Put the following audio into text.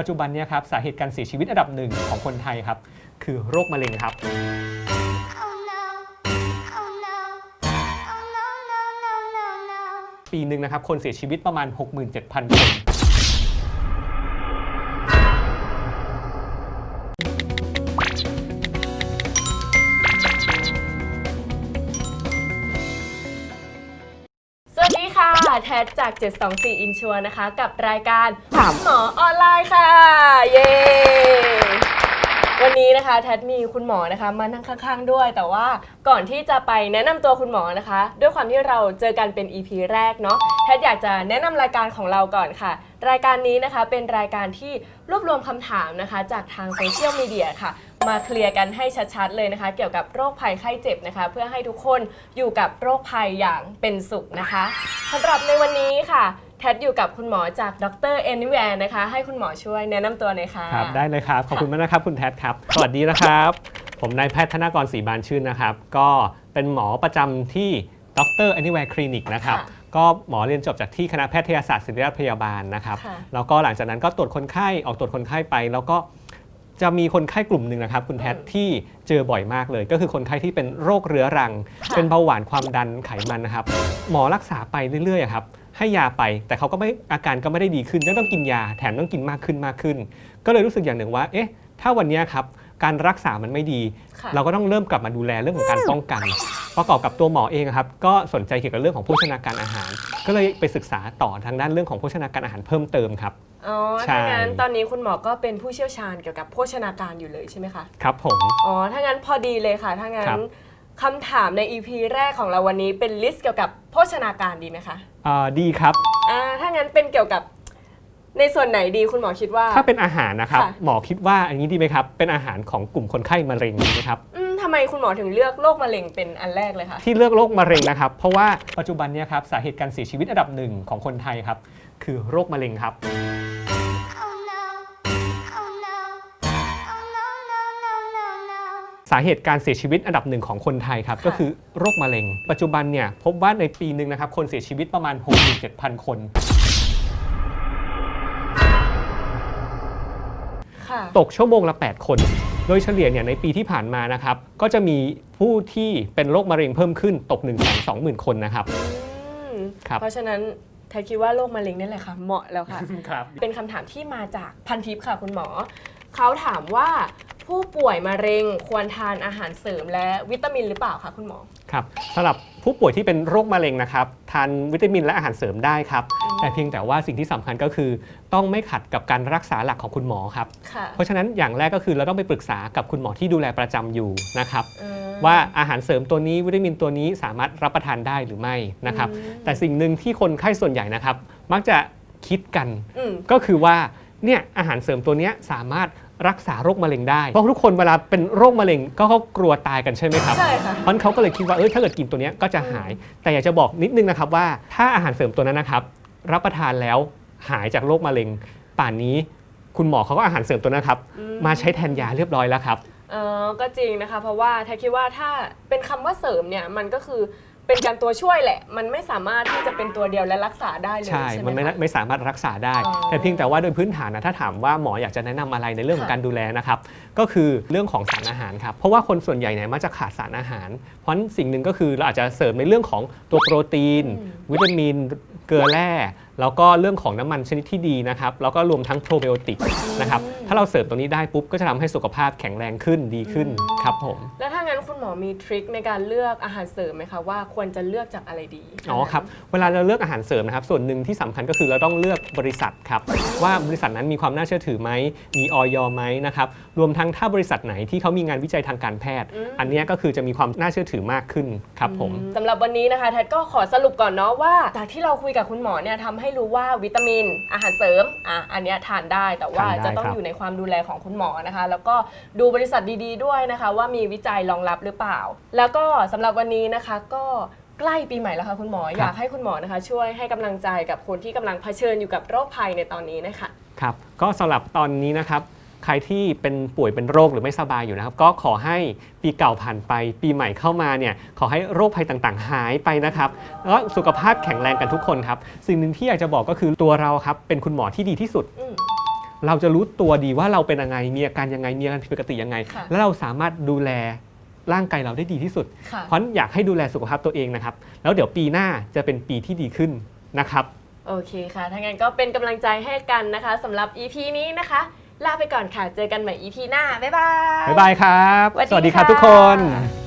ปัจจุบันเนี่ยครับสาเหตุการเสียชีวิตอันดับหนึ่งของคนไทยครับ คือโรคมะเร็งครับ Oh no. Oh no. Oh no, no, no, no, no. ปีหนึ่งนะครับคนเสียชีวิตประมาณ 67,000 คน ค่ะ แทดจาก 724 Insure นะคะ กับรายการถามหมอออนไลน์ค่ะ เย้วันนี้นะคะแทดมีคุณหมอนะคะมานั่งข้างๆด้วย แต่ว่าก่อนที่จะไปแนะนำตัวคุณหมอนะคะ ด้วยความที่เราเจอกันเป็น EP แรกเนาะแทดอยากจะแนะนำรายการของเราก่อนค่ะ รายการนี้นะคะเป็นรายการที่รวบรวมคำถามนะคะ จากทางโซเชียลมีเดียค่ะ มาเคลียร์กันให้ชัดๆเลยนะคะ เกี่ยวกับโรคภัยไข้เจ็บนะคะ เพื่อให้ทุกคนอยู่กับโรคภัยอย่างเป็นสุขนะคะสำหรับในวันนี้ค่ะแทดอยู่กับคุณหมอจากดรเอนิแวร์นะคะ ให้คุณหมอช่วยแนะนำตัวหน่อยค่ะครับได้เลยครับ ขอบคุณมากนะครับคุณแพทย์ครับ สวัสดีนะครับ ผมนายแพทย์ธนากรศรีบานชื่นนะครับ ก็เป็นหมอประจำที่ดร Anywhere Clinic นะครับค่ะก็หมอเรียนจบจากที่คณะแพทยศาสตร์ศิริราชพยาบาลนะครับค่ะแล้วก็หลังจากนั้นก็ตรวจคนไข้ออกตรวจคนไข้ไป แล้วก็ จะมีคนไข้กลุ่มหนึ่งนะครับ คุณแพทย์ที่เจอบ่อยมากเลย ก็คือคนไข้ที่เป็นโรคเรื้อรังค่ะเป็นเบาหวานความดันไขมันนะครับ หมอรักษาไปเรื่อยๆอะครับให้ยาไปแต่เขาก็ไม่อาการก็ไม่ได้ดีขึ้นก็ต้องกินยาแถมต้องกินมากขึ้นมากขึ้น ก็เลยรู้สึกอย่างหนึ่งว่า เอ๊ะ ถ้าวันเนี้ยครับการรักษามันไม่ดี ค่ะ เราก็ต้องเริ่มกลับมาดูแลเรื่องของการป้องกัน ประกอบกับตัวหมอเองอะครับก็สนใจเกี่ยวกับเรื่องของโภชนาการอาหาร ก็เลยไปศึกษาต่อทางด้านเรื่องของโภชนาการอาหารเพิ่มเติมครับ อ๋อใช่ ถ้างั้นตอนนี้คุณหมอก็เป็นผู้เชี่ยวชาญเกี่ยวกับโภชนาการอยู่เลยใช่ไหมคะ ครับผม อ๋อ ถ้างั้นพอดีเลยค่ะ ถ้างั้ครันบคำถามใน EP แรกของเราวันนี้เป็นลิสต์เกี่ยวกับโภชนาการดีไหมคะอ่าดีครับ อ่า ถ้างั้นเป็นเกี่ยวกับในส่วนไหนดีคุณหมอคิดว่า ถ้าเป็นอาหารนะครับค่ะ หมอคิดว่าอันนี้ดีไหมครับ เป็นอาหารของกลุ่มคนไข้มะเร็งดีไหมครับ อืม ทำไมคุณหมอถึงเลือกโรคมะเร็งเป็นอันแรกเลยคะ ที่เลือกโรคมะเร็งนะครับ เพราะว่าปัจจุบันเนี่ยครับสาเหตุการเสียชีวิตอันดับหนึ่งของคนไทยครับ คือโรคมะเร็งครับ Oh no. Oh no. Oh no, no, no, no, no. สาเหตุการเสียชีวิตอันดับหนึ่งของคนไทยครับ ก็คือโรคมะเร็ง ปัจจุบันเนี่ยพบว่าในปีหนึ่งนะครับคนเสียชีวิตประมาณ 67,000 คน ค่ะ ตกชั่วโมงละ 8 คน โดยเฉลี่ยเนี่ยในปีที่ผ่านมานะครับก็จะมีผู้ที่เป็นโรคมะเร็งเพิ่มขึ้นตก1 2 0 0 0 0คนนะครับ อืมครับ เพราะฉะนั้นแทนคิดว่าโรคมะเร็งนี่แหละค่ะ เหมาะแล้วค่ะ ครับ เป็นคำถามที่มาจากพันทิปค่ะคุณหมอ เขาถามว่า ผู้ป่วยมะเร็งควรทานอาหารเสริมและวิตามินหรือเปล่าคะคุณหมอ ครับสำหรับผู้ป่วยที่เป็นโรคมะเร็งนะครับทานวิตามินและอาหารเสริมได้ครับ แต่เพียงแต่ว่าสิ่งที่สำคัญก็คือ ต้องไม่ขัดกับการรักษาหลักของคุณหมอครับ ค่ะเพราะฉะนั้นอย่างแรกก็คือเราต้องไปปรึกษากับคุณหมอที่ดูแลประจำอยู่นะครับ อืม ว่าอาหารเสริมตัวนี้วิตามินตัวนี้สามารถรับประทานได้หรือไม่นะครับ อืม แต่สิ่งหนึ่งที่คนไข้ส่วนใหญ่นะครับ มักจะคิดกัน อืม ก็คือว่าเนี่ยอาหารเสริมตัวเนี้ยสามารถ รักษาโรคมะเร็งได้ เพราะทุกคนเวลาเป็นโรคมะเร็งก็เขากลัวตายกันใช่ไหมครับใช่ค่ะเพราะฉะนั้นเขาก็เลยคิดว่าเออถ้าเกิดกินตัวเนี้ยก็จะหาย แต่อยากจะบอกนิดนึงนะครับว่าถ้าอาหารเสริมตัวนั้นนะครับ รับประทานแล้วหายจากโรคมะเร็ง ป่านนี้คุณหมอเขาก็อาหารเสริมตัวนั้นครับอืมมาใช้แทนยาเรียบร้อยแล้วครับ เออก็จริงนะคะ เพราะว่าแทคิดว่าถ้าเป็นคำว่าเสริมเนี่ยมันก็คือ เป็นการตัวช่วยแหละ มันไม่สามารถที่จะเป็นตัวเดียวและรักษาได้เลยใช่ ใช่ไหมมันไม่คะ ไม่สามารถรักษาได้ อ๋อแต่เพียงแต่ว่าโดยพื้นฐานนะถ้าถามว่าหมออยากจะแนะนำอะไรในเรื่องของค่ะ การดูแลนะครับ ก็คือเรื่องของสารอาหารครับ เพราะว่าคนส่วนใหญ่เนี่ยมักจะขาดสารอาหาร เพราะฉะนั้นสิ่งหนึ่งก็คือเราอาจจะเสริมในเรื่องของตัวโปรตีน วิตามิน เกลือแร่ แล้วก็เรื่องของน้ำมันชนิดที่ดีนะครับ แล้วก็รวมทั้งโปรไบโอติกนะครับ ถ้าเราเสริมตรงนี้ได้ปุ๊บก็จะทำให้สุขภาพแข็งแรงขึ้นดีขึ้นครับผม แล้วถ้างั้น คุณหมอมีทริคในการเลือกอาหารเสริมไหมคะว่าควรจะเลือกจากอะไรดีอ๋อครับเวลาเราเลือกอาหารเสริมนะครับส่วนหนึ่งที่สำคัญก็คือเราต้องเลือกบริษัทครับว่าบริษัทนั้นมีความน่าเชื่อถือไหมมีออยไหมนะครับรวมทั้งถ้าบริษัทไหนที่เขามีงานวิจัยทางการแพทย์อืมอันเนี้ยก็คือจะมีความน่าเชื่อถือมากขึ้นครับผมสำหรับวันนี้นะคะแทดก็ขอสรุปก่อนเนาะว่า จากที่เราคุยกับคุณหมอเนี่ยทำให้รู้ว่าวิตามินอาหารเสริมอะอันเนี้ยทานได้แต่ว่าทานได้จะต้องครับอยู่ในความดูแลของคุณหมอนะคะ แล้วก็ดูบริษัทดี ๆ ด้วยนะคะ ว่ามีวิจัยรองรับหรือเปล่า แล้วก็สำหรับวันนี้นะคะ ก็ใกล้ปีใหม่แล้วค่ะคุณหมอ อยากให้คุณหมอนะคะ ช่วยให้กำลังใจกับคนที่กำลังเผชิญอยู่กับโรคภัยในตอนนี้นะคะ ครับก็สำหรับตอนนี้นะครับใครที่เป็นป่วยเป็นโรคหรือไม่สบายอยู่นะครับ ก็ขอให้ปีเก่าผ่านไปปีใหม่เข้ามาเนี่ยขอให้โรคภัยต่างๆ หายไปนะครับแล้วก็สุขภาพแข็งแรงกันทุกคนครับสิ่งหนึ่งที่อยากจะบอกก็คือตัวเราครับเป็นคุณหมอที่ดีที่สุด อืม เราจะรู้ตัวดีว่าเราเป็นยังไงมีอาการยังไงมีอาการผิดปกติยังไง ค่ะ แล้วเราสามารถดูแล ร่างกายเราได้ดีที่สุด ค่ะเพราะฉะนั้นอยากให้ดูแลสุขภาพตัวเองนะครับ แล้วเดี๋ยวปีหน้าจะเป็นปีที่ดีขึ้นนะครับ โอเคค่ะถ้างั้นก็เป็นกำลังใจให้กันนะคะสำหรับ EP นี้นะคะ ลาไปก่อนค่ะ เจอกันใหม่ EP หน้า บ๊ายบาย บ๊ายบายครับ สวัสดีสวัสดีครับค่ะทุกคน